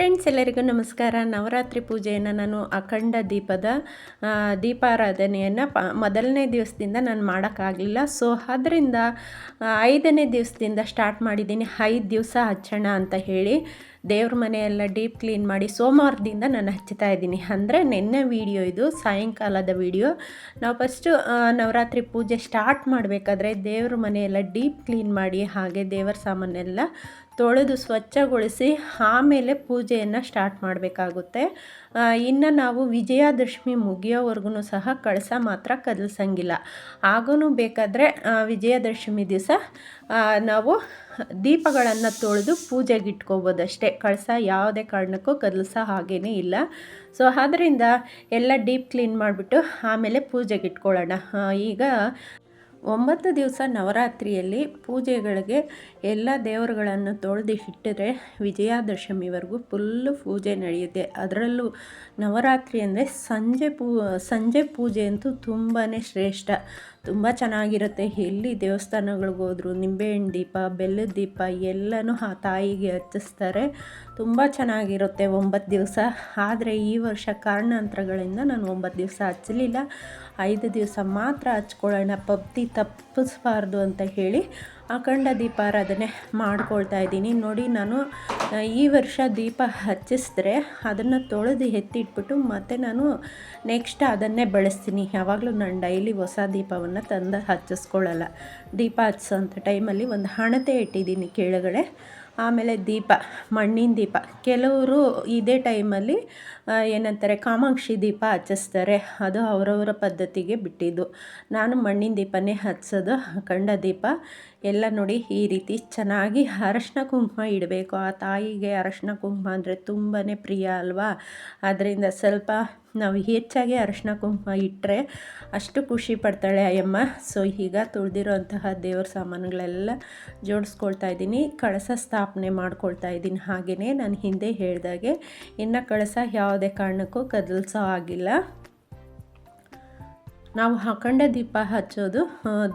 Friends ಎಲ್ಲರಿಗೂ ನಮಸ್ಕಾರ. ನವರಾತ್ರಿ ಪೂಜೆಯನ್ನು ನಾನು ಅಖಂಡ ದೀಪದ ದೀಪಾರಾಧನೆಯನ್ನು ಪ, ಮೊದಲನೇ ದಿವಸದಿಂದ ನಾನು ಮಾಡೋಕ್ಕಾಗಲಿಲ್ಲ. ಸೊ ಅದರಿಂದ ಐದನೇ ದಿವಸದಿಂದ ಸ್ಟಾರ್ಟ್ ಮಾಡಿದ್ದೀನಿ. ಐದು ದಿವಸ ಹಚ್ಚೋಣ ಅಂತ ಹೇಳಿ. ದೇವ್ರ ಮನೆಯೆಲ್ಲ ಡೀಪ್ ಕ್ಲೀನ್ ಮಾಡಿ ಸೋಮವಾರದಿಂದ ನಾನು ಹಚ್ಚುತ್ತಾ ಇದ್ದೀನಿ. ಅಂದರೆ ನಿನ್ನೆ ವಿಡಿಯೋ ಇದು, ಸಾಯಂಕಾಲದ ವಿಡಿಯೋ. ನಾವು ಫಸ್ಟು ನವರಾತ್ರಿ ಪೂಜೆ ಸ್ಟಾರ್ಟ್ ಮಾಡಬೇಕಾದ್ರೆ ದೇವ್ರ ಮನೆಯೆಲ್ಲ ಡೀಪ್ ಕ್ಲೀನ್ ಮಾಡಿ, ಹಾಗೆ ದೇವರ ಸಾಮಾನೆಲ್ಲ ತೊಳೆದು ಸ್ವಚ್ಛಗೊಳಿಸಿ ಆಮೇಲೆ ಪೂಜೆಯನ್ನು ಸ್ಟಾರ್ಟ್ ಮಾಡಬೇಕಾಗುತ್ತೆ. ಇನ್ನು ನಾವು ವಿಜಯದಶಮಿ ಮುಗಿಯೋವರೆಗೂ ಸಹ ಕಳಸ ಮಾತ್ರ ಕದಲ್ಸಂಗಿಲ್ಲ. ಆಗೂ ಬೇಕಾದರೆ ವಿಜಯದಶಮಿ ದಿವಸ ನಾವು ದೀಪಗಳನ್ನು ತೊಳೆದು ಪೂಜೆಗೆ ಇಟ್ಕೋಬೋದಷ್ಟೇ ಕಳಸ ಯಾವುದೇ ಕಾರಣಕ್ಕೂ ಕದಲ್ಸೋ ಹಾಗೇನೇ ಇಲ್ಲ. ಸೊ ಆದ್ದರಿಂದ ಎಲ್ಲ ಡೀಪ್ ಕ್ಲೀನ್ ಮಾಡಿಬಿಟ್ಟು ಆಮೇಲೆ ಪೂಜೆಗೆ ಇಟ್ಕೊಳ್ಳೋಣ ಈಗ ಒಂಬತ್ತು ದಿವಸ ನವರಾತ್ರಿಯಲ್ಲಿ ಪೂಜೆಗಳಿಗೆ ಎಲ್ಲ ದೇವರುಗಳನ್ನು ತೊಳೆದು ಇಟ್ಟರೆ ವಿಜಯದಶಮಿವರೆಗೂ ಫುಲ್ಲು ಪೂಜೆ ನಡೆಯುತ್ತೆ. ಅದರಲ್ಲೂ ನವರಾತ್ರಿ ಅಂದರೆ ಸಂಜೆ ಪೂ, ಸಂಜೆ ಪೂಜೆ ಅಂತೂ ತುಂಬಾ ಶ್ರೇಷ್ಠ. ತುಂಬ ಚೆನ್ನಾಗಿರುತ್ತೆ. ಎಲ್ಲಿ ದೇವಸ್ಥಾನಗಳಿಗೆ ಹೋದ್ರು ನಿಂಬೆಹಣ್ಣು ದೀಪ, ಬೆಲ್ಲದ ದೀಪ ಎಲ್ಲನೂ ಆ ತಾಯಿಗೆ ಹಚ್ಚಿಸ್ತಾರೆ. ತುಂಬ ಚೆನ್ನಾಗಿರುತ್ತೆ ಒಂಬತ್ತು ದಿವಸ. ಆದರೆ ಈ ವರ್ಷ ಕಾರಣಾಂತರಗಳಿಂದ ನಾನು ಒಂಬತ್ತು ದಿವಸ ಹಚ್ಚಲಿಲ್ಲ. ಐದು ದಿವಸ ಮಾತ್ರ ಹಚ್ಕೊಳ್ಳೋಣ ಪಬ್ತಿ ತಪ್ಪಿಸ್ಬಾರ್ದು ಅಂತ ಹೇಳಿ ಅಖಂಡ ದೀಪಾರಾಧನೆ ಮಾಡ್ಕೊಳ್ತಾ ಇದ್ದೀನಿ. ನೋಡಿ, ನಾನು ಈ ವರ್ಷ ದೀಪ ಹಚ್ಚಿಸಿದ್ರೆ ಅದನ್ನು ತೊಳೆದು ಎತ್ತಿಟ್ಬಿಟ್ಟು ಮತ್ತೆ ನಾನು ನೆಕ್ಸ್ಟ್ ಅದನ್ನೇ ಬಳಸ್ತೀನಿ. ಯಾವಾಗಲೂ ನಾನು ಡೈಲಿ ಹೊಸ ದೀಪವನ್ನು ತಂದು ಹಚ್ಚಿಸ್ಕೊಳ್ಳಲ್ಲ. ದೀಪ ಹಚ್ಚೋಂಥ ಟೈಮಲ್ಲಿ ಒಂದು ಹಣತೆ ಇಟ್ಟಿದ್ದೀನಿ ಕೆಳಗಡೆ ಆಮೇಲೆ ದೀಪ, ಮಣ್ಣಿನ ದೀಪ. ಕೆಲವರು ಇದೇ ಟೈಮಲ್ಲಿ ಏನಂತಾರೆ, ಕಾಮಾಕ್ಷಿ ದೀಪ ಹಚ್ಚಿಸ್ತಾರೆ. ಅದು ಅವರವರ ಪದ್ಧತಿಗೆ ಬಿಟ್ಟಿದ್ದು. ನಾನು ಮಣ್ಣಿನ ದೀಪನೇ ಹಚ್ಚೋದು ಕಂಡ ದೀಪ. ಎಲ್ಲ ನೋಡಿ ಈ ರೀತಿ ಚೆನ್ನಾಗಿ ಅರಶಿನ ಕುಂಕುಮ ಇಡಬೇಕು. ಆ ತಾಯಿಗೆ ಅರಶಿನ ಕುಂಕುಮ ಅಂದರೆ ತುಂಬಾ ಪ್ರಿಯ ಅಲ್ವಾ? ಅದರಿಂದ ಸ್ವಲ್ಪ ನಾವು ಹೆಚ್ಚಾಗಿ ಅರಶಿನ ಕುಂಕುಮ ಇಟ್ಟರೆ ಅಷ್ಟು ಖುಷಿ ಪಡ್ತಾಳೆ ಅಯ್ಯಮ್ಮ. ಸೊ ಈಗ ತುಳಿದಿರೋಂತಹ ದೇವ್ರ ಸಾಮಾನುಗಳೆಲ್ಲ ಜೋಡಿಸ್ಕೊಳ್ತಾ ಇದ್ದೀನಿ. ಕಳಸ ಸ್ಥಾಪನೆ ಮಾಡ್ಕೊಳ್ತಾ ಇದ್ದೀನಿ. ಹಾಗೆಯೇ ನಾನು ಹಿಂದೆ ಹೇಳಿದಾಗೆ, ಇನ್ನು ಕಳಸ ಯಾವುದೇ ಕಾರಣಕ್ಕೂ ಕದಲ್ಸೋ ಆಗಿಲ್ಲ ನಾವು ಅಖಂಡ ದೀಪ ಹಚ್ಚೋದು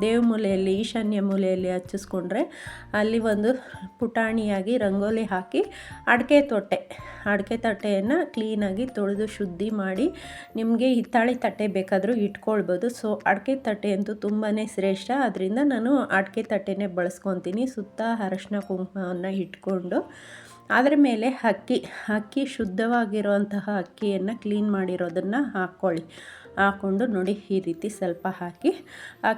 ದೇವ ಮೂಲೆಯಲ್ಲಿ, ಈಶಾನ್ಯ ಮೂಲೆಯಲ್ಲಿ ಹಚ್ಚಿಸ್ಕೊಂಡ್ರೆ ಅಲ್ಲಿ ಒಂದು ಪುಟಾಣಿಯಾಗಿ ರಂಗೋಲಿ ಹಾಕಿ ಅಡಿಕೆ ತೊಟ್ಟೆ, ಅಡಿಕೆ ತಟ್ಟೆಯನ್ನು ಕ್ಲೀನಾಗಿ ತೊಳೆದು ಶುದ್ಧಿ ಮಾಡಿ ನಿಮಗೆ ಹಿತ್ತಾಳೆ ತಟ್ಟೆ ಬೇಕಾದರೂ ಇಟ್ಕೊಳ್ಬೋದು. ಸೊ ಅಡಿಕೆ ತಟ್ಟೆ ಅಂತೂ ತುಂಬಾ ಶ್ರೇಷ್ಠ. ಅದರಿಂದ ನಾನು ಅಡಿಕೆ ತಟ್ಟೆನೇ ಬಳಸ್ಕೊತೀನಿ, ಸುತ್ತ ಅರಶಿನ ಕುಂಕುಮವನ್ನು ಇಟ್ಕೊಂಡು. ಅದರ ಮೇಲೆ ಅಕ್ಕಿ ಅಕ್ಕಿ ಶುದ್ಧವಾಗಿರುವಂತಹ ಅಕ್ಕಿಯನ್ನು ಕ್ಲೀನ್ ಮಾಡಿರೋದನ್ನು ಹಾಕ್ಕೊಳ್ಳಿ. ಹಾಕ್ಕೊಂಡು ನೋಡಿ ಈ ರೀತಿ ಸ್ವಲ್ಪ ಹಾಕಿ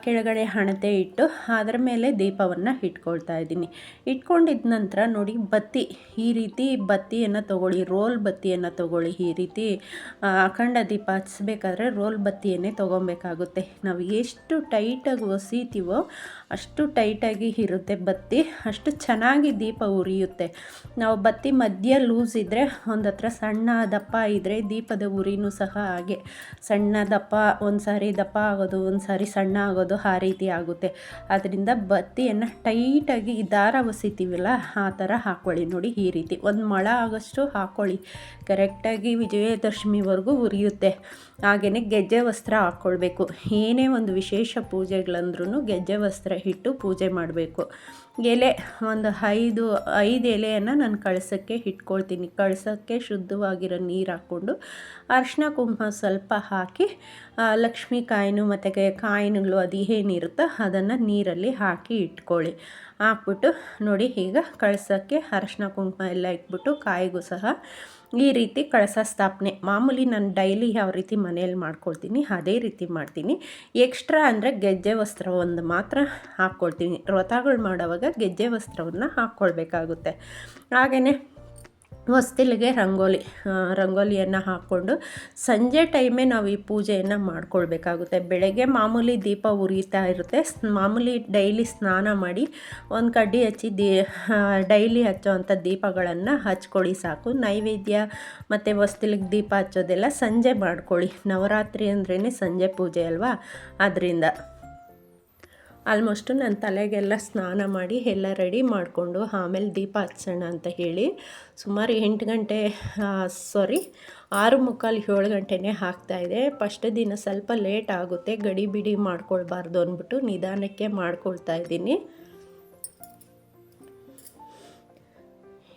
ಕೆಳಗಡೆ ಹಣತೆ ಇಟ್ಟು ಅದರ ಮೇಲೆ ದೀಪವನ್ನು ಇಟ್ಕೊಳ್ತಾ ಇದ್ದೀನಿ. ಇಟ್ಕೊಂಡಿದ ನಂತರ ನೋಡಿ ಬತ್ತಿ, ಈ ರೀತಿ ಬತ್ತಿಯನ್ನು ತಗೊಳ್ಳಿ, ರೋಲ್ ಬತ್ತಿಯನ್ನು ತಗೊಳ್ಳಿ. ಈ ರೀತಿ ಅಖಂಡ ದೀಪ ಹಚ್ಬೇಕಾದ್ರೆ ರೋಲ್ ಬತ್ತಿಯನ್ನೇ ತೊಗೊಬೇಕಾಗುತ್ತೆ ನಾವು ಎಷ್ಟು ಟೈಟಾಗಿ ಒಸಿತೀವೋ ಅಷ್ಟು ಟೈಟಾಗಿ ಇರುತ್ತೆ ಬತ್ತಿ, ಅಷ್ಟು ಚೆನ್ನಾಗಿ ದೀಪ ಉರಿಯುತ್ತೆ. ನಾವು ಬತ್ತಿ ಮಧ್ಯ ಲೂಸ್ ಇದ್ದರೆ ಒಂದು ಹತ್ರ ಸಣ್ಣ ದಪ್ಪ ಇದ್ದರೆ ದೀಪದ ಉರಿನೂ ಸಹ ಹಾಗೆ. ಸಣ್ಣ ದಪ್ಪ, ಒಂದು ಸಾರಿ ದಪ್ಪ ಆಗೋದು, ಒಂದು ಸಾರಿ ಸಣ್ಣ ಆಗೋದು ಆ ರೀತಿ ಆಗುತ್ತೆ. ಅದರಿಂದ ಬತ್ತಿಯನ್ನು ಟೈಟಾಗಿ ಈ ದಾರ ಒಸಿತೀವಲ್ಲ ಆ ಥರ ಹಾಕ್ಕೊಳ್ಳಿ ನೋಡಿ ಈ ರೀತಿ. ಒಂದು ಮೊಳ ಆಗೋಷ್ಟು ಹಾಕ್ಕೊಳ್ಳಿ ಕರೆಕ್ಟಾಗಿ ವಿಜಯದಶಮಿವರೆಗೂ ಉರಿಯುತ್ತೆ. ಹಾಗೆಯೇ ಗೆಜ್ಜೆ ವಸ್ತ್ರ ಹಾಕ್ಕೊಳ್ಬೇಕು ಏನೇ ಒಂದು ವಿಶೇಷ ಪೂಜೆಗಳಂದ್ರೂ ಗೆಜ್ಜೆ ವಸ್ತ್ರ ಇಟ್ಟು ಪೂಜೆ ಮಾಡಬೇಕು. ಎಲೆ, ಒಂದು ಐದು ಐದು ಎಲೆಯನ್ನು ನಾನು ಕಳಸಕ್ಕೆ ಇಟ್ಕೊಳ್ತೀನಿ ಕಳಸಕ್ಕೆ ಶುದ್ಧವಾಗಿರೋ ನೀರು ಹಾಕ್ಕೊಂಡು ಅರಿಶಿನ ಕುಂಕುಮ ಸ್ವಲ್ಪ ಹಾಕಿ ಲಕ್ಷ್ಮೀ ಕಾಯಿನು ಮತ್ತು ಕಾಯಿನುಗಳು ಅದು ಏನಿರುತ್ತೋ ಅದನ್ನು ನೀರಲ್ಲಿ ಹಾಕಿ ಇಟ್ಕೊಳ್ಳಿ. ಹಾಕ್ಬಿಟ್ಟು ನೋಡಿ, ಈಗ ಕಳಸಕ್ಕೆ ಅರಿಶಿನ ಕುಂಕುಮ ಎಲ್ಲ ಇಟ್ಬಿಟ್ಟು ಕಾಯಿಗೂ ಸಹ ಈ ರೀತಿ ಕಳಸ ಸ್ಥಾಪನೆ. ಮಾಮೂಲಿ ನಾನು ಡೈಲಿ ಯಾವ ರೀತಿ ಮನೆಯಲ್ಲಿ ಮಾಡ್ಕೊಳ್ತೀನಿ, ಅದೇ ರೀತಿ ಮಾಡ್ತೀನಿ. ಎಕ್ಸ್ಟ್ರಾ ಅಂದರೆ ಗೆಜ್ಜೆ ವಸ್ತ್ರ ಒಂದು ಮಾತ್ರ ಹಾಕ್ಕೊಳ್ತೀನಿ. ವ್ರತಗಳು ಮಾಡೋವಾಗ ಗೆಜ್ಜೆ ವಸ್ತ್ರವನ್ನು ಹಾಕ್ಕೊಳ್ಬೇಕಾಗುತ್ತೆ. ಹಾಗೆಯೇ ಹೊಸ್ತಿಲಿಗೆ ರಂಗೋಲಿ ರಂಗೋಲಿಯನ್ನು ಹಾಕ್ಕೊಂಡು ಸಂಜೆ ಟೈಮೇ ನಾವು ಈ ಪೂಜೆಯನ್ನು ಮಾಡ್ಕೊಳ್ಬೇಕಾಗುತ್ತೆ. ಬೆಳಗ್ಗೆ ಮಾಮೂಲಿ ದೀಪ ಉರಿತಾ ಇರುತ್ತೆ. ಮಾಮೂಲಿ ಡೈಲಿ ಸ್ನಾನ ಮಾಡಿ ಒಂದು ಕಡ್ಡಿ ಹಚ್ಚಿ ದೀ ಡೈಲಿ ಹಚ್ಚೋವಂಥ ದೀಪಗಳನ್ನು ಹಚ್ಕೊಳ್ಳಿ ಸಾಕು. ನೈವೇದ್ಯ ಮತ್ತು ಹೊಸ್ತಿಲಿಗೆ ದೀಪ ಹಚ್ಚೋದೆಲ್ಲ ಸಂಜೆ ಮಾಡ್ಕೊಳ್ಳಿ. ನವರಾತ್ರಿ ಅಂದ್ರೇ ಸಂಜೆ ಪೂಜೆ ಅಲ್ವಾ? ಅದರಿಂದ ಆಲ್ಮೋಸ್ಟು ನನ್ನ ತಲೆಗೆಲ್ಲ ಸ್ನಾನ ಮಾಡಿ ಎಲ್ಲ ರೆಡಿ ಮಾಡಿಕೊಂಡು ಆಮೇಲೆ ದೀಪ ಹಚ್ಚೋಣ ಅಂತ ಹೇಳಿ ಸುಮಾರು ಎಂಟು ಗಂಟೆ ಸಾರಿ ಆರು ಮುಕ್ಕಾಲು ಏಳು ಗಂಟೆನೇ ಹಾಕ್ತಾಯಿದೆ ಫಸ್ಟ್ ದಿನ ಸ್ವಲ್ಪ ಲೇಟ್ ಆಗುತ್ತೆ, ಗಡಿ ಬಿಡಿ ಮಾಡ್ಕೊಳ್ಬಾರ್ದು ಅಂದ್ಬಿಟ್ಟು ನಿಧಾನಕ್ಕೆ ಮಾಡ್ಕೊಳ್ತಾ ಇದ್ದೀನಿ.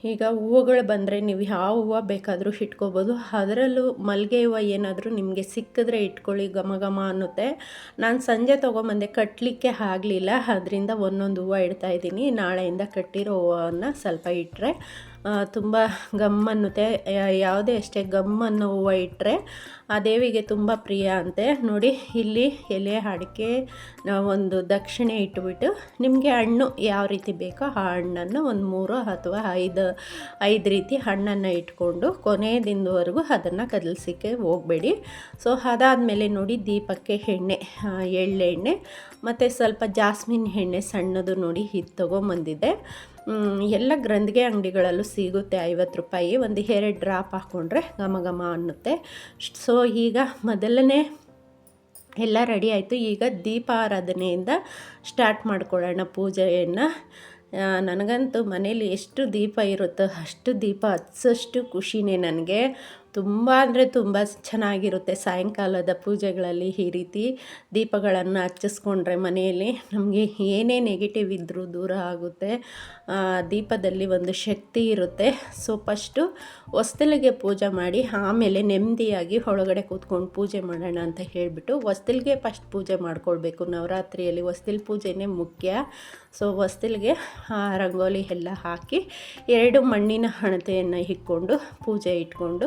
ಈಗ ಹೂವುಗಳು ಬಂದರೆ ನೀವು ಯಾವ ಹೂವು ಬೇಕಾದರೂ ಇಟ್ಕೋಬೋದು. ಅದರಲ್ಲೂ ಮಲ್ಲಿಗೆ ಹೂವು ಏನಾದರೂ ನಿಮಗೆ ಸಿಕ್ಕಿದ್ರೆ ಇಟ್ಕೊಳ್ಳಿ, ಘಮ ಘಮ ಅನ್ನುತ್ತೆ. ನಾನು ಸಂಜೆ ತೊಗೊಂಬಂದೆ ಕಟ್ಟಲಿಕ್ಕೆ ಆಗಲಿಲ್ಲ. ಅದರಿಂದ ಒಂದೊಂದು ಹೂವು ಇಡ್ತಾಯಿದ್ದೀನಿ ನಾಳೆಯಿಂದ ಕಟ್ಟಿರೋ ಹೂವನ್ನು ಸ್ವಲ್ಪ ಇಟ್ಟರೆ ತುಂಬ ಗಮ್ ಅನ್ನುತ್ತೆ. ಯಾವುದೇ ಅಷ್ಟೇ ಗಮ್ಮನ್ನು ಹೂವು ಇಟ್ಟರೆ ಆ ದೇವಿಗೆ ತುಂಬ ಪ್ರಿಯ ಅಂತೆ. ನೋಡಿ, ಇಲ್ಲಿ ಎಲೆ ಅಡಿಕೆ ಒಂದು ದಕ್ಷಿಣೆ ಇಟ್ಬಿಟ್ಟು ನಿಮಗೆ ಹಣ್ಣು ಯಾವ ರೀತಿ ಬೇಕೋ ಆ ಹಣ್ಣನ್ನು ಒಂದು ಮೂರು ಅಥವಾ ಐದು ಐದು ರೀತಿ ಹಣ್ಣನ್ನು ಇಟ್ಕೊಂಡು ಕೊನೆಯ ದಿನದವರೆಗೂ ಅದನ್ನು ಕದಲ್ಸಿಕ್ಕೆ ಹೋಗಬೇಡಿ. ಸೊ, ಅದಾದಮೇಲೆ ನೋಡಿ, ದೀಪಕ್ಕೆ ಎಣ್ಣೆ ಎಳ್ಳೆಣ್ಣೆ, ಮತ್ತು ಸ್ವಲ್ಪ ಜಾಸ್ಮಿನ್ ಎಣ್ಣೆ ಸಣ್ಣದು ನೋಡಿ ಇದು ತೊಗೊಂಬಂದಿದ್ದೆ ಎಲ್ಲ ಗ್ರಂಥಿಗೆ ಅಂಗಡಿಗಳಲ್ಲೂ ಸಿಗುತ್ತೆ ಐವತ್ತು ರೂಪಾಯಿ. ಒಂದು ಎರಡು ಡ್ರಾಪ್ ಹಾಕ್ಕೊಂಡ್ರೆ ಘಮ ಘಮ ಅನ್ನುತ್ತೆ. ಸೊ, ಈಗ ಮೊದಲನೇ ಎಲ್ಲ ರೆಡಿ ಆಯಿತು. ಈಗ ದೀಪಾರಾಧನೆಯಿಂದ ಸ್ಟಾರ್ಟ್ ಮಾಡ್ಕೊಳ್ಳೋಣ ಪೂಜೆಯನ್ನು. ನನಗಂತೂ ಮನೇಲಿ ಎಷ್ಟು ದೀಪ ಇರುತ್ತೋ ಅಷ್ಟು ದೀಪ ಹಚ್ಚಷ್ಟು ಖುಷಿನೇ ನನಗೆ. ತುಂಬ ಅಂದರೆ ತುಂಬ ಚೆನ್ನಾಗಿರುತ್ತೆ ಸಾಯಂಕಾಲದ ಪೂಜೆಗಳಲ್ಲಿ ಈ ರೀತಿ ದೀಪಗಳನ್ನು ಹಚ್ಚಿಸ್ಕೊಂಡ್ರೆ ಮನೆಯಲ್ಲಿ. ನಮಗೆ ಏನೇ ನೆಗೆಟಿವ್ ಇದ್ದರೂ ದೂರ ಆಗುತ್ತೆ. ದೀಪದಲ್ಲಿ ಒಂದು ಶಕ್ತಿ ಇರುತ್ತೆ. ಸೊ ಫಸ್ಟು ಹೊಸ್ತಿಲಿಗೆ ಪೂಜೆ ಮಾಡಿ ಆಮೇಲೆ ನೆಮ್ಮದಿಯಾಗಿ ಒಳಗಡೆ ಕೂತ್ಕೊಂಡು ಪೂಜೆ ಮಾಡೋಣ ಅಂತ ಹೇಳಿಬಿಟ್ಟು ಹೊಸ್ತಿಲಿಗೆ ಫಸ್ಟ್ ಪೂಜೆ ಮಾಡ್ಕೊಳ್ಬೇಕು. ನವರಾತ್ರಿಯಲ್ಲಿ ಹೊಸ್ತಿಲ್ ಪೂಜೆನೇ ಮುಖ್ಯ. ಸೊ ಹೊಸ್ತಿಲಿಗೆ ರಂಗೋಲಿ ಎಲ್ಲ ಹಾಕಿ, ಎರಡು ಮಣ್ಣಿನ ಹಣತೆಯನ್ನು ಇಟ್ಕೊಂಡು, ಪೂಜೆ ಇಟ್ಕೊಂಡು,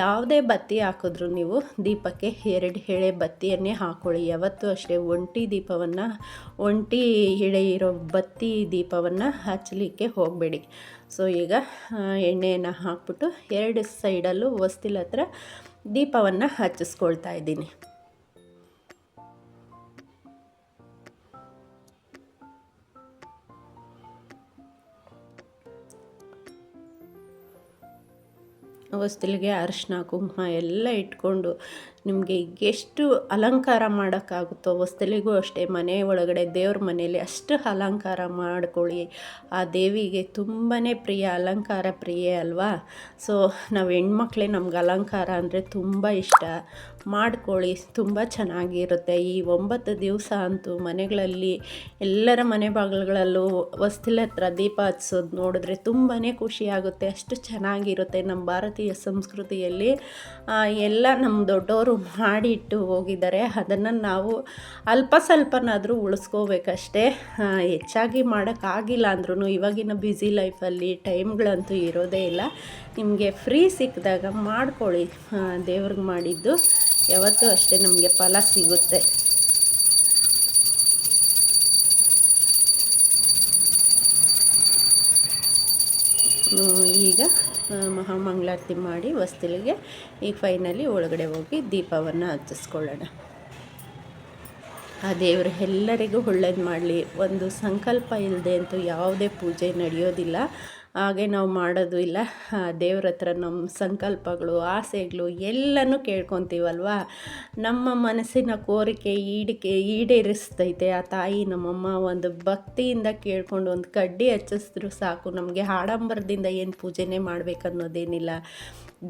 ಯಾವುದೇ ಬತ್ತಿ ಹಾಕಿದ್ರು ನೀವು ದೀಪಕ್ಕೆ ಎರಡು ಎಳೆ ಬತ್ತಿಯನ್ನೇ ಹಾಕ್ಕೊಳ್ಳಿ ಯಾವತ್ತೂ ಅಷ್ಟೇ ಒಂಟಿ ದೀಪವನ್ನು, ಒಂಟಿ ಎಳೆ ಇರೋ ಬತ್ತಿ ದೀಪವನ್ನು ಹಚ್ಚಲಿಕ್ಕೆ ಹೋಗಬೇಡಿ. ಸೊ ಈಗ ಎಣ್ಣೆಯನ್ನು ಹಾಕ್ಬಿಟ್ಟು ಎರಡು ಸೈಡಲ್ಲೂ ಹೊಸ್ತಿಲ ಹತ್ರ ದೀಪವನ್ನು ಹಚ್ಚಿಸ್ಕೊಳ್ತಾ ಇದ್ದೀನಿ. ಹೊಸ್ತಿಲಿಗೆ ಅರಿಶಿನ ಕುಂಕುಮ ಎಲ್ಲ ಇಟ್ಕೊಂಡು ನಿಮಗೆ ಎಷ್ಟು ಅಲಂಕಾರ ಮಾಡೋಕ್ಕಾಗುತ್ತೋ ಹೊಸ್ತಿಲಿಗೂ ಅಷ್ಟೇ ಮನೆ ಒಳಗಡೆ ದೇವ್ರ ಮನೆಯಲ್ಲಿ ಅಷ್ಟು ಅಲಂಕಾರ ಮಾಡಿಕೊಳ್ಳಿ. ಆ ದೇವಿಗೆ ತುಂಬಾ ಪ್ರಿಯ, ಅಲಂಕಾರ ಪ್ರಿಯೆ ಅಲ್ವಾ? ಸೊ ನಾವು ಹೆಣ್ಮಕ್ಳೇ ನಮ್ಗೆ ಅಲಂಕಾರ ಅಂದರೆ ತುಂಬ ಇಷ್ಟ. ಮಾಡ್ಕೊಳ್ಳಿ, ತುಂಬ ಚೆನ್ನಾಗಿರುತ್ತೆ. ಈ ಒಂಬತ್ತು ದಿವಸ ಅಂತೂ ಮನೆಗಳಲ್ಲಿ, ಎಲ್ಲರ ಮನೆ ಬಾಗಿಲುಗಳಲ್ಲೂ ಹೊಸ್ತಿಲ ಹತ್ರ ದೀಪ ಹಚ್ಚೋದು ನೋಡಿದ್ರೆ ತುಂಬಾ ಖುಷಿಯಾಗುತ್ತೆ ಅಷ್ಟು ಚೆನ್ನಾಗಿರುತ್ತೆ ನಮ್ಮ ಭಾರತೀಯ ಸಂಸ್ಕೃತಿಯಲ್ಲಿ. ಎಲ್ಲ ನಮ್ಮ ದೊಡ್ಡವರು ಮಾಡಿ ಇಟ್ಟು ಹೋಗಿದ್ದಾರೆ, ಅದನ್ನು ನಾವು ಅಲ್ಪ ಸ್ವಲ್ಪನಾದರೂ ಉಳಿಸ್ಕೋಬೇಕಷ್ಟೇ. ಹೆಚ್ಚಾಗಿ ಮಾಡೋಕ್ಕಾಗಿಲ್ಲ ಅಂದ್ರೂ ಇವಾಗಿನ ಬ್ಯುಸಿ ಲೈಫಲ್ಲಿ ಟೈಮ್ಗಳಂತೂ ಇರೋದೇ ಇಲ್ಲ. ನಿಮಗೆ ಫ್ರೀ ಸಿಕ್ಕಿದಾಗ ಮಾಡ್ಕೊಳ್ಳಿ. ದೇವ್ರಿಗೆ ಮಾಡಿದ್ದು ಯಾವತ್ತೂ ಅಷ್ಟೇ ನಮಗೆ ಫಲ ಸಿಗುತ್ತೆ. ಈಗ? ಮಹಾಮಂಗಳಾರತಿ ಮಾಡಿ ವಸ್ತಿಲಿಗೆ ಈಗ ಫೈನಲಿ ಒಳಗಡೆ ಹೋಗಿ ದೀಪವನ್ನು ಹಚ್ಚಿಸ್ಕೊಳ್ಳೋಣ. ಆ ದೇವರು ಎಲ್ಲರಿಗೂ ಒಳ್ಳೇದು ಮಾಡಲಿ. ಒಂದು ಸಂಕಲ್ಪ ಇಲ್ಲದೆ ಅಂತೂ ಯಾವುದೇ ಪೂಜೆ ನಡೆಯೋದಿಲ್ಲ. ಹಾಗೆ ನಾವು ಮಾಡೋದು ಇಲ್ಲ. ದೇವ್ರ ಹತ್ರ ನಮ್ಮ ಸಂಕಲ್ಪಗಳು, ಆಸೆಗಳು ಎಲ್ಲನೂ ಕೇಳ್ಕೊತೀವಲ್ವ? ನಮ್ಮ ಮನಸ್ಸಿನ ಕೋರಿಕೆ, ಈಡಿಕೆ ಈಡೇರಿಸ್ತೈತೆ. ಆ ತಾಯಿ ನಮ್ಮಮ್ಮ ಒಂದು ಭಕ್ತಿಯಿಂದ ಕೇಳ್ಕೊಂಡು ಒಂದು ಕಡ್ಡಿ ಹಚ್ಚಿಸಿದ್ರು ಸಾಕು. ನಮಗೆ ಆಡಂಬರದಿಂದ ಏನು ಪೂಜೆನೇ ಮಾಡಬೇಕನ್ನೋದೇನಿಲ್ಲ.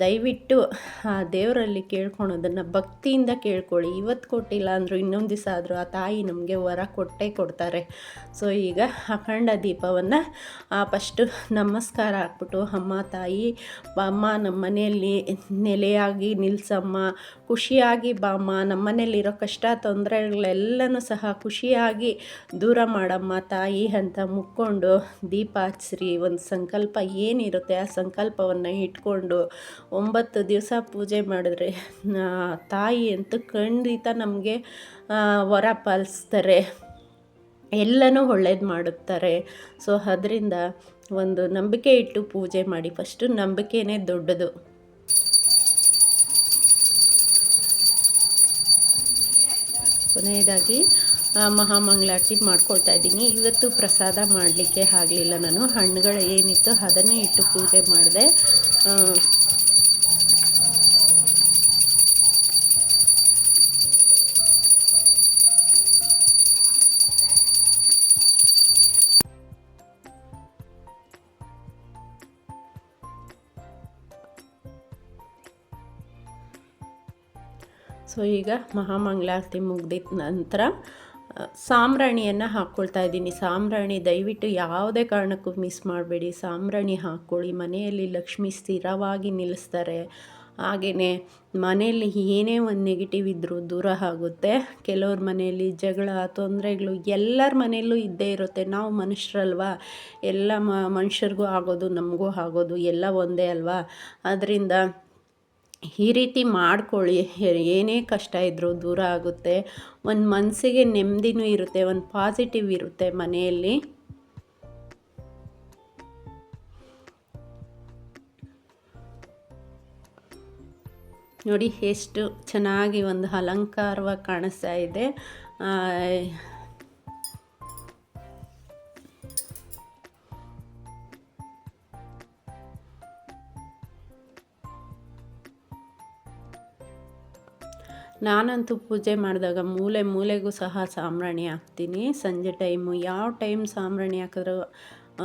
ದಯವಿಟ್ಟು ಆ ದೇವರಲ್ಲಿ ಕೇಳ್ಕೊಳೋದನ್ನು ಭಕ್ತಿಯಿಂದ ಕೇಳ್ಕೊಳ್ಳಿ. ಇವತ್ತು ಕೊಟ್ಟಿಲ್ಲ ಅಂದರೂ ಇನ್ನೊಂದು ದಿವಸ ಆದರೂ ಆ ತಾಯಿ ನಮಗೆ ವರ ಕೊಟ್ಟೇ ಕೊಡ್ತಾರೆ. ಸೊ ಈಗ ಅಖಂಡ ದೀಪವನ್ನು ಫಸ್ಟು ನಮಸ್ಕಾರ ಹಾಕ್ಬಿಟ್ಟು ಅಮ್ಮ, ತಾಯಿ, ಅಮ್ಮ ನಮ್ಮ ಮನೆಯಲ್ಲಿ ನೆಲೆಯಾಗಿ ನಿಲ್ಸಮ್ಮ, ಖುಷಿಯಾಗಿ ಬಾಮ್ಮ ನಮ್ಮ ಮನೆಯಲ್ಲಿರೋ ಕಷ್ಟ, ತೊಂದರೆಗಳೆಲ್ಲನೂ ಸಹ ಖುಷಿಯಾಗಿ ದೂರ ಮಾಡಮ್ಮ, ತಾಯಿ ಅಂತ ಮುಕ್ಕೊಂಡು ದೀಪ ಹಚ್ಚ್ರಿ. ಒಂದು ಸಂಕಲ್ಪ ಏನಿರುತ್ತೆ ಆ ಸಂಕಲ್ಪವನ್ನು ಇಟ್ಕೊಂಡು ಒಂಬತ್ತು ದಿವಸ ಪೂಜೆ ಮಾಡಿದ್ರೆ ತಾಯಿ ಅಂತೂ ಖಂಡಿತ ನಮಗೆ ವರ ಪಾಲಿಸ್ತಾರೆ. ಎಲ್ಲನೂ ಒಳ್ಳೇದು ಮಾಡುತ್ತಾರೆ. ಸೊ, ಅದರಿಂದ ಒಂದು ನಂಬಿಕೆ ಇಟ್ಟು ಪೂಜೆ ಮಾಡಿ. ಫಸ್ಟು ನಂಬಿಕೆನೇ ದೊಡ್ಡದು. ಕೊನೆಯದಾಗಿ ಮಹಾಮಂಗಳಾರತಿ ಮಾಡ್ಕೊಳ್ತಾ ಇದ್ದೀನಿ. ಇವತ್ತು ಪ್ರಸಾದ ಮಾಡಲಿಕ್ಕೆ ಆಗಲಿಲ್ಲ ನಾನು. ಹಣ್ಣುಗಳು ಏನಿತ್ತು ಅದನ್ನೇ ಇಟ್ಟು ಪೂಜೆ ಮಾಡಿದೆ. ಸೊ ಈಗ ಮಹಾಮಂಗಳಾರತಿ ಮುಗ್ದಿದ ನಂತರ ಸಾಂಬ್ರಾಣಿಯನ್ನು ಹಾಕ್ಕೊಳ್ತಾ ಇದ್ದೀನಿ. ಸಾಂಬ್ರಾಣಿ ದಯವಿಟ್ಟು ಯಾವುದೇ ಕಾರಣಕ್ಕೂ ಮಿಸ್ ಮಾಡಬೇಡಿ. ಸಾಂಬ್ರಾಣಿ ಹಾಕ್ಕೊಳ್ಳಿ. ಮನೆಯಲ್ಲಿ ಲಕ್ಷ್ಮಿ ಸ್ಥಿರವಾಗಿ ನಿಲ್ಲಿಸ್ತಾರೆ. ಹಾಗೆಯೇ ಮನೆಯಲ್ಲಿ ಏನೇ ಒಂದು ನೆಗೆಟಿವ್ ಇದ್ದರೂ ದೂರ ಆಗುತ್ತೆ. ಕೆಲವ್ರ ಮನೆಯಲ್ಲಿ ಜಗಳ, ತೊಂದರೆಗಳು ಎಲ್ಲರ ಮನೆಯಲ್ಲೂ ಇದ್ದೇ ಇರುತ್ತೆ. ನಾವು ಮನುಷ್ಯರಲ್ವಾ? ಎಲ್ಲ ಮನುಷ್ಯರಿಗೂ ಆಗೋದು, ನಮಗೂ ಆಗೋದು ಎಲ್ಲ ಒಂದೇ ಅಲ್ವಾ? ಅದರಿಂದ ಈ ರೀತಿ ಮಾಡ್ಕೊಳ್ಳಿ. ಏನೇ ಕಷ್ಟ ಇದ್ದರೂ ದೂರ ಆಗುತ್ತೆ. ಒಂದು ಮನಸ್ಸಿಗೆ ನೆಮ್ಮದಿನೂ ಇರುತ್ತೆ. ಒಂದು ಪಾಸಿಟಿವ್ ಇರುತ್ತೆ ಮನೆಯಲ್ಲಿ. ನೋಡಿ, ಎಷ್ಟು ಚೆನ್ನಾಗಿ ಒಂದು ಅಲಂಕಾರವಾಗಿ ಕಾಣಿಸ್ತಾ ಇದೆ. ನಾನಂತೂ ಪೂಜೆ ಮಾಡಿದಾಗ ಮೂಲೆ ಮೂಲೆಗೂ ಸಹ ಸಾಂಬ್ರಾಣಿ ಹಾಕ್ತೀನಿ. ಸಂಜೆ ಟೈಮು ಯಾವ ಟೈಮ್ ಸಾಂಬ್ರಾಣಿ ಹಾಕಿದ್ರು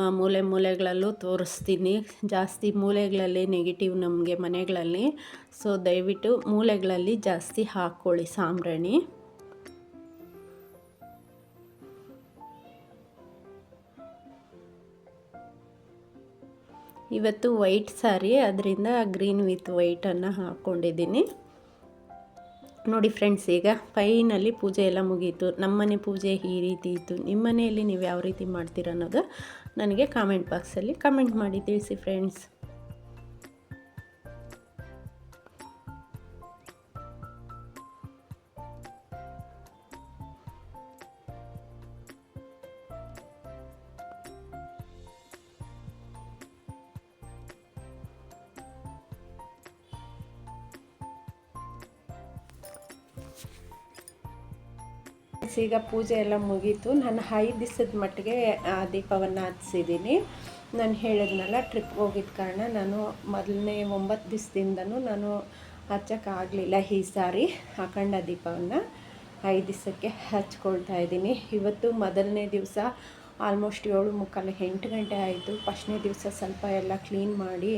ಮೂಲೆ ಮೂಲೆಗಳಲ್ಲೂ ತೋರಿಸ್ತೀನಿ. ಜಾಸ್ತಿ ಮೂಲೆಗಳಲ್ಲಿ ನೆಗೆಟಿವ್ ನಮಗೆ ಮನೆಗಳಲ್ಲಿ. ಸೊ ದಯವಿಟ್ಟು ಮೂಲೆಗಳಲ್ಲಿ ಜಾಸ್ತಿ ಹಾಕ್ಕೊಳ್ಳಿ ಸಾಂಬ್ರಾಣಿ. ಇವತ್ತು ವೈಟ್ ಸಾರಿ ಅದರಿಂದ ಗ್ರೀನ್ ವಿತ್ ವೈಟನ್ನು ಹಾಕ್ಕೊಂಡಿದ್ದೀನಿ. ನೋಡಿ ಫ್ರೆಂಡ್ಸ್ ಈಗ ಫೈನಲ್ಲಿ ಪೂಜೆ ಎಲ್ಲ ಮುಗೀತು. ನಮ್ಮನೆ ಪೂಜೆ ಈ ರೀತಿ ಇತ್ತು. ನಿಮ್ಮ ಮನೆಯಲ್ಲಿ ನೀವು ಯಾವ ರೀತಿ ಮಾಡ್ತೀರ ಅನ್ನೋದು ನನಗೆ ಕಾಮೆಂಟ್ ಬಾಕ್ಸಲ್ಲಿ ಕಮೆಂಟ್ ಮಾಡಿ ತಿಳಿಸಿ ಫ್ರೆಂಡ್ಸ್ ಈಗ ಪೂಜೆ ಎಲ್ಲ ಮುಗೀತು. ನಾನು ಐದು ದಿವಸದ ಮಟ್ಟಿಗೆ ದೀಪವನ್ನು ಹಚ್ಚಿದ್ದೀನಿ. ನಾನು ಹೇಳಿದ್ನಲ್ಲ ಟ್ರಿಪ್ ಹೋಗಿದ್ದ ಕಾರಣ ನಾನು ಮೊದಲನೇ ಒಂಬತ್ತು ದಿವಸದಿಂದನೂ ನಾನು ಹಚ್ಚೋಕ್ಕಾಗಲಿಲ್ಲ ಈ ಸಾರಿ ಅಖಂಡ ದೀಪವನ್ನು. ಐದು ದಿವಸಕ್ಕೆ ಹಚ್ಕೊಳ್ತಾ ಇದ್ದೀನಿ. ಇವತ್ತು ಮೊದಲನೇ ದಿವಸ ಆಲ್ಮೋಸ್ಟ್ ಏಳು ಮುಕ್ಕಾಲು ಎಂಟು ಗಂಟೆ ಆಯಿತು. ಫಸ್ಟ್ನೇ ದಿವಸ ಸ್ವಲ್ಪ ಎಲ್ಲ ಕ್ಲೀನ್ ಮಾಡಿ,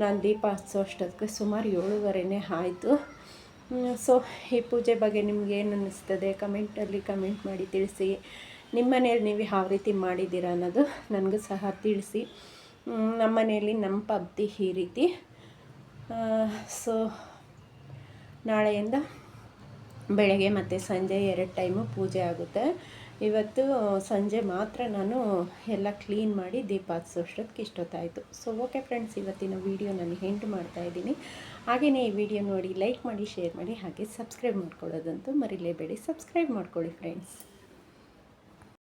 ನಾನು ದೀಪ ಹಚ್ಚೋ ಅಷ್ಟೊತ್ತಿಗೆ ಸುಮಾರು ಏಳುವರೆನೇ ಆಯಿತು. ಸೊ ಈ ಪೂಜೆ ಬಗ್ಗೆ ನಿಮ್ಗೆ ಏನು ಅನ್ನಿಸ್ತದೆ? ಕಮೆಂಟಲ್ಲಿ ಕಮೆಂಟ್ ಮಾಡಿ ತಿಳಿಸಿ. ನಿಮ್ಮ ಮನೆಯಲ್ಲಿ ನೀವು ಯಾವ ರೀತಿ ಮಾಡಿದ್ದೀರಾ ಅನ್ನೋದು ನನಗೂ ಸಹ ತಿಳಿಸಿ. ನಮ್ಮ ಮನೆಯಲ್ಲಿ ನಮ್ಮ ಪದ್ಧತಿ ಈ ರೀತಿ. ಸೊ ನಾಳೆಯಿಂದ ಬೆಳಗ್ಗೆ ಮತ್ತು ಸಂಜೆ ಎರಡು ಟೈಮು ಪೂಜೆ ಆಗುತ್ತೆ. ಇವತ್ತು ಸಂಜೆ ಮಾತ್ರ ನಾನು ಎಲ್ಲ ಕ್ಲೀನ್ ಮಾಡಿ ದೀಪ ಹಚ್ಚೋಷ್ಟೊತ್ತಿಗೆ ಇಷ್ಟೊತ್ತಾಯಿತು. ಸೊ ಓಕೆ ಫ್ರೆಂಡ್ಸ್ ಇವತ್ತಿನ ವೀಡಿಯೋ ನಾನು ಹೆಂಟು ಮಾಡ್ತಾಯಿದ್ದೀನಿ ಹಾಗೆಯೇ ಈ ವಿಡಿಯೋ ನೋಡಿ ಲೈಕ್ ಮಾಡಿ ಶೇರ್ ಮಾಡಿ, ಹಾಗೆ ಸಬ್ಸ್ಕ್ರೈಬ್ ಮಾಡ್ಕೊಳ್ಳೋದಂತೂ ಮರಿಲೇಬೇಡಿ. ಸಬ್ಸ್ಕ್ರೈಬ್ ಮಾಡ್ಕೊಳ್ಳಿ ಫ್ರೆಂಡ್ಸ್